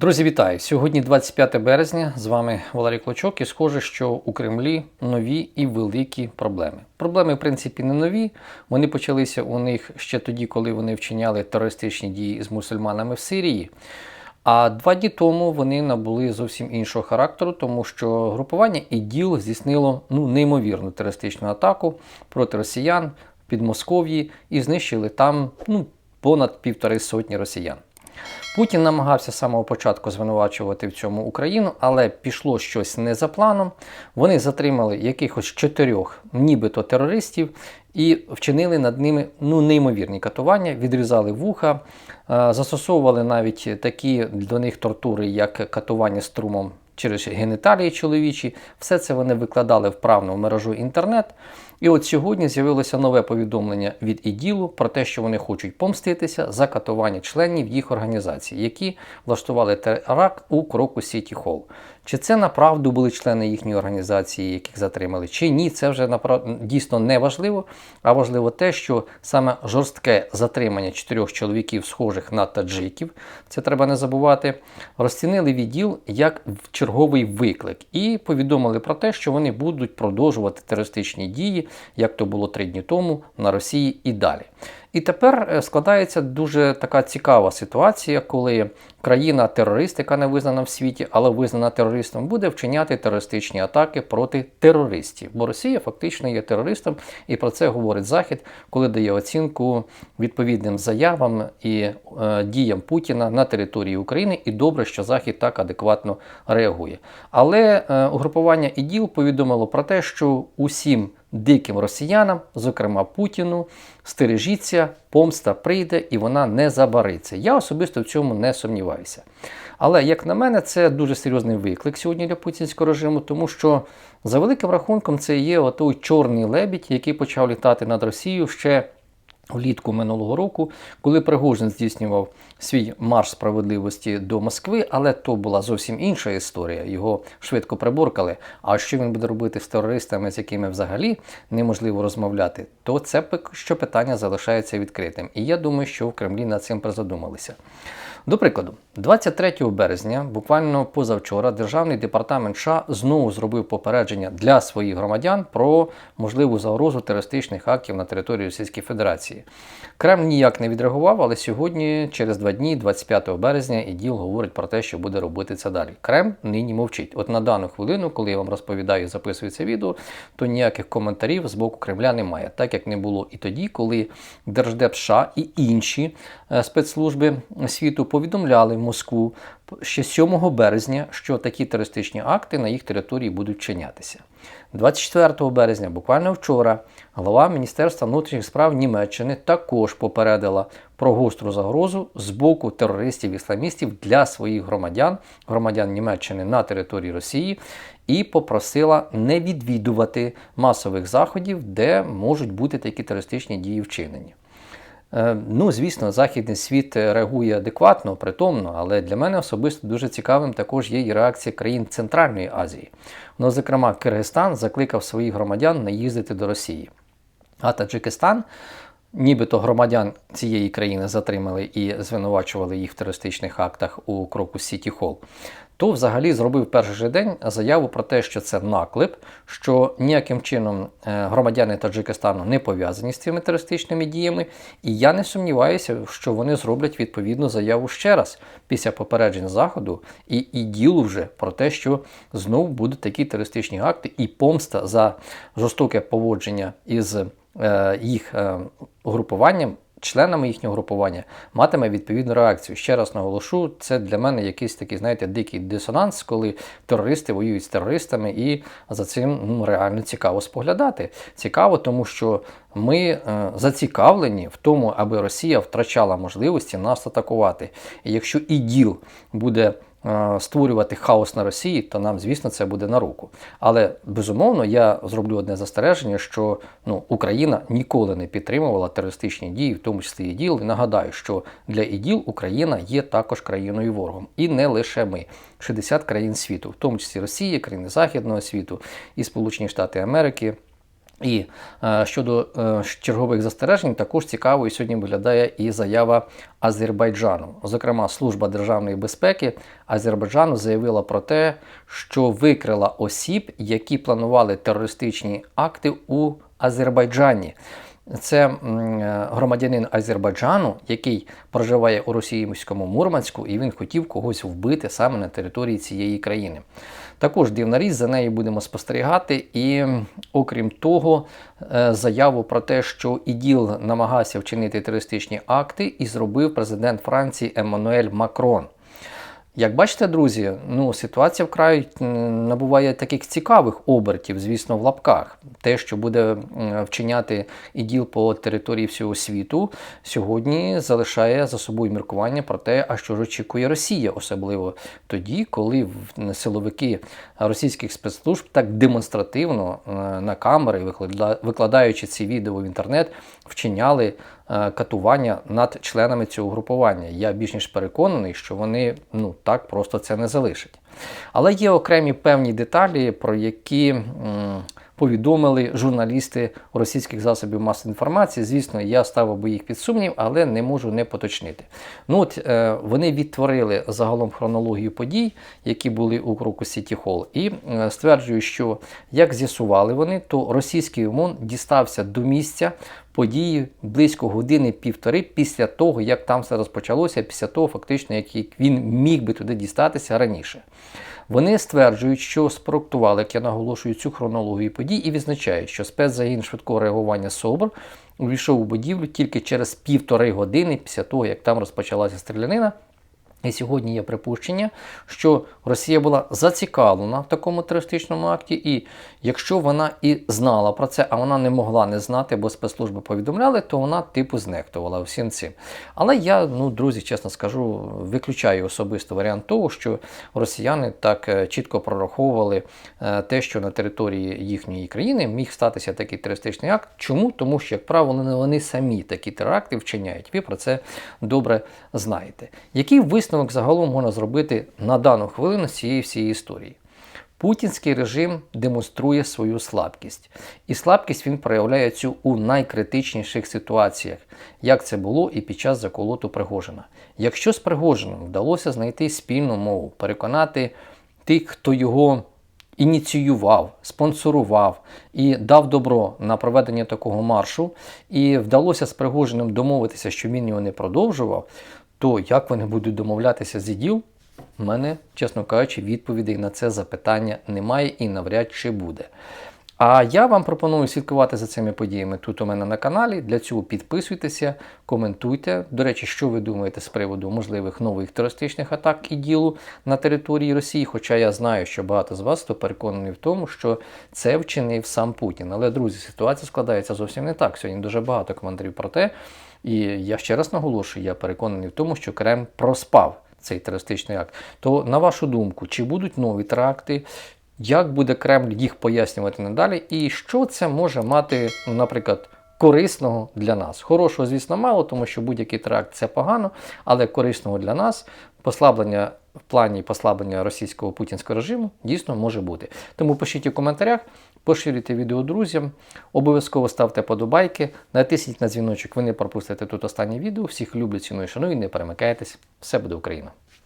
Друзі, вітаю! Сьогодні 25 березня. З вами Валерій Клочок, і схоже, що у Кремлі нові і великі проблеми. Проблеми, в принципі, не нові. Вони почалися у них ще тоді, коли вони вчиняли терористичні дії з мусульманами в Сирії. А два дні тому вони набули зовсім іншого характеру, тому що групування іділ здійснило ну, неймовірну терористичну атаку проти росіян в Підмосков'ї і знищили там ну, понад півтори сотні росіян. Путін намагався з самого початку звинувачувати в цьому Україну, але пішло щось не за планом. Вони затримали якихось чотирьох, нібито терористів, і вчинили над ними ну, неймовірні катування, відрізали вуха, е, застосовували навіть такі до них тортури, як катування струмом через геніталії чоловічі. Все це вони викладали вправно в мережу інтернет. І от сьогодні з'явилося нове повідомлення від іділу про те, що вони хочуть помститися за катування членів їх організації, які влаштували теракт у кроку Сіті Холл. Чи це направду були члени їхньої організації, яких затримали, чи ні, це вже дійсно не важливо. А важливо те, що саме жорстке затримання чотирьох чоловіків, схожих на таджиків, це треба не забувати, розцінили відділ як черговий виклик і повідомили про те, що вони будуть продовжувати терористичні дії, як то було три дні тому на Росії і далі. І тепер е, складається дуже така цікава ситуація, коли країна-терорист, яка не визнана в світі, але визнана терористом, буде вчиняти терористичні атаки проти терористів. Бо Росія фактично є терористом, і про це говорить Захід, коли дає оцінку відповідним заявам і е, діям Путіна на території України. І добре, що Захід так адекватно реагує. Але е, угрупування іділ повідомило про те, що усім диким росіянам, зокрема Путіну, стережіться, помста прийде і вона не забариться. Я особисто в цьому не сумніваюся. Але, як на мене, це дуже серйозний виклик сьогодні для путінського режиму, тому що за великим рахунком це є отой чорний лебідь, який почав літати над Росією ще Влітку минулого року, коли Пригожин здійснював свій марш справедливості до Москви, але то була зовсім інша історія. Його швидко приборкали. А що він буде робити з терористами, з якими взагалі неможливо розмовляти, то це що питання залишається відкритим. І я думаю, що в Кремлі над цим призадумалися. До прикладу, 23 березня, буквально позавчора, Державний департамент США знову зробив попередження для своїх громадян про можливу загрозу терористичних актів на території Російської Федерації. Кремль ніяк не відреагував, але сьогодні, через два дні, 25 березня, іділ говорить про те, що буде робити це далі. Кремль нині мовчить. От на дану хвилину, коли я вам розповідаю записую це відео, то ніяких коментарів з боку Кремля немає, так як не було і тоді, коли Держдеп США і інші е, спецслужби світу повідомляли Москву ще 7 березня, що такі терористичні акти на їх території будуть вчинятися. 24 березня, буквально вчора, глава Міністерства внутрішніх справ Німеччини також попередила про гостру загрозу з боку терористів-ісламістів для своїх громадян, громадян Німеччини на території Росії, і попросила не відвідувати масових заходів, де можуть бути такі терористичні дії вчинені. Е, ну, звісно, західний світ реагує адекватно, притомно, але для мене особисто дуже цікавим також є і реакція країн Центральної Азії. Ну, зокрема, Киргизстан закликав своїх громадян не їздити до Росії. А Таджикистан, нібито громадян цієї країни затримали і звинувачували їх в терористичних актах у кроку Сіті Холл то взагалі зробив перший же день заяву про те, що це наклеп, що ніяким чином е, громадяни Таджикистану не пов'язані з цими терористичними діями. І я не сумніваюся, що вони зроблять відповідну заяву ще раз після попереджень Заходу і і ділу вже про те, що знову будуть такі терористичні акти і помста за жорстоке поводження із е, їх е, групуванням членами їхнього групування матиме відповідну реакцію. Ще раз наголошу, це для мене якийсь такий, знаєте, дикий дисонанс, коли терористи воюють з терористами, і за цим ну, реально цікаво споглядати. Цікаво, тому що ми е, зацікавлені в тому, аби Росія втрачала можливості нас атакувати. І якщо іділ буде створювати хаос на Росії, то нам, звісно, це буде на руку. Але безумовно я зроблю одне застереження, що ну, Україна ніколи не підтримувала терористичні дії, в тому числі іділ. І нагадаю, що для іділ Україна є також країною ворогом, і не лише ми. 60 країн світу, в тому числі Росія, країни Західного світу і Сполучені Штати Америки І е, щодо е, чергових застережень, також цікавою сьогодні виглядає і заява Азербайджану. Зокрема, Служба державної безпеки Азербайджану заявила про те, що викрила осіб, які планували терористичні акти у Азербайджані. Це е, громадянин Азербайджану, який проживає у російському Мурманську, і він хотів когось вбити саме на території цієї країни. Також дивна річ, за нею будемо спостерігати. І окрім того, е, заяву про те, що іділ намагався вчинити терористичні акти, і зробив президент Франції Еммануель Макрон. Як бачите, друзі, ну ситуація вкрай набуває таких цікавих обертів, звісно, в лапках. Те, що буде вчиняти іділ по території всього світу, сьогодні залишає за собою міркування про те, а що ж очікує Росія, особливо тоді, коли силовики російських спецслужб так демонстративно е, на камери, виклада- викладаючи ці відео в інтернет, вчиняли катування над членами цього групування. Я більш ніж переконаний, що вони ну так просто це не залишать. Але є окремі певні деталі, про які повідомили журналісти російських засобів масової інформації. Звісно, я ставив би їх під сумнів, але не можу не поточнити. Ну от е, вони відтворили загалом хронологію подій, які були у Кроку Сіті Холл, і е, стверджують, що як з'ясували вони, то російський ОМОН дістався до місця події близько години-півтори після того, як там все розпочалося, після того, фактично, як він міг би туди дістатися раніше. Вони стверджують, що спроектували, як я наголошую, цю хронологію подій і відзначають, що спецзагін швидкого реагування СОБР увійшов у будівлю тільки через півтори години після того, як там розпочалася стрілянина. І сьогодні є припущення, що Росія була зацікавлена в такому терористичному акті, і якщо вона і знала про це, а вона не могла не знати, бо спецслужби повідомляли, то вона типу знехтувала всім цим. Але я, ну друзі, чесно скажу, виключаю особисто варіант того, що росіяни так е, чітко прораховували е, те, що на території їхньої країни міг статися такий терористичний акт. Чому? Тому що, як правило, вони- самі такі теракти вчиняють. Ви про це добре знаєте. Який висновок загалом можна зробити на дану хвилину з цієї всієї історії? Путінський режим демонструє свою слабкість. І слабкість він проявляє цю у найкритичніших ситуаціях, як це було і під час заколоту Пригожина. Якщо з Пригожином вдалося знайти спільну мову, переконати тих, хто його ініціював, спонсорував і дав добро на проведення такого маршу, і вдалося з Пригожиним домовитися, що він його не продовжував, то як вони будуть домовлятися з іділ, у мене, чесно кажучи, відповідей на це запитання немає і навряд чи буде. А я вам пропоную слідкувати за цими подіями тут у мене на каналі. Для цього підписуйтеся, коментуйте. До речі, що ви думаєте з приводу можливих нових терористичних атак і ділу на території Росії. Хоча я знаю, що багато з вас то переконані в тому, що це вчинив сам Путін. Але, друзі, ситуація складається зовсім не так. Сьогодні дуже багато коментарів про те. І я ще раз наголошую, я переконаний в тому, що Кремль проспав цей терористичний акт. То, на вашу думку, чи будуть нові теракти? Як буде Кремль їх пояснювати надалі, і що це може мати, ну, наприклад, корисного для нас? Хорошого, звісно, мало, тому що будь-який теракт це погано, але корисного для нас послаблення в плані послаблення російського путінського режиму дійсно може бути. Тому пишіть у коментарях, поширюйте відео друзям, обов'язково ставте подобайки, натисніть на дзвіночок, ви не пропустите тут останнє відео. Всіх люблю, ціную, шаную, не перемикайтесь. Все буде Україна!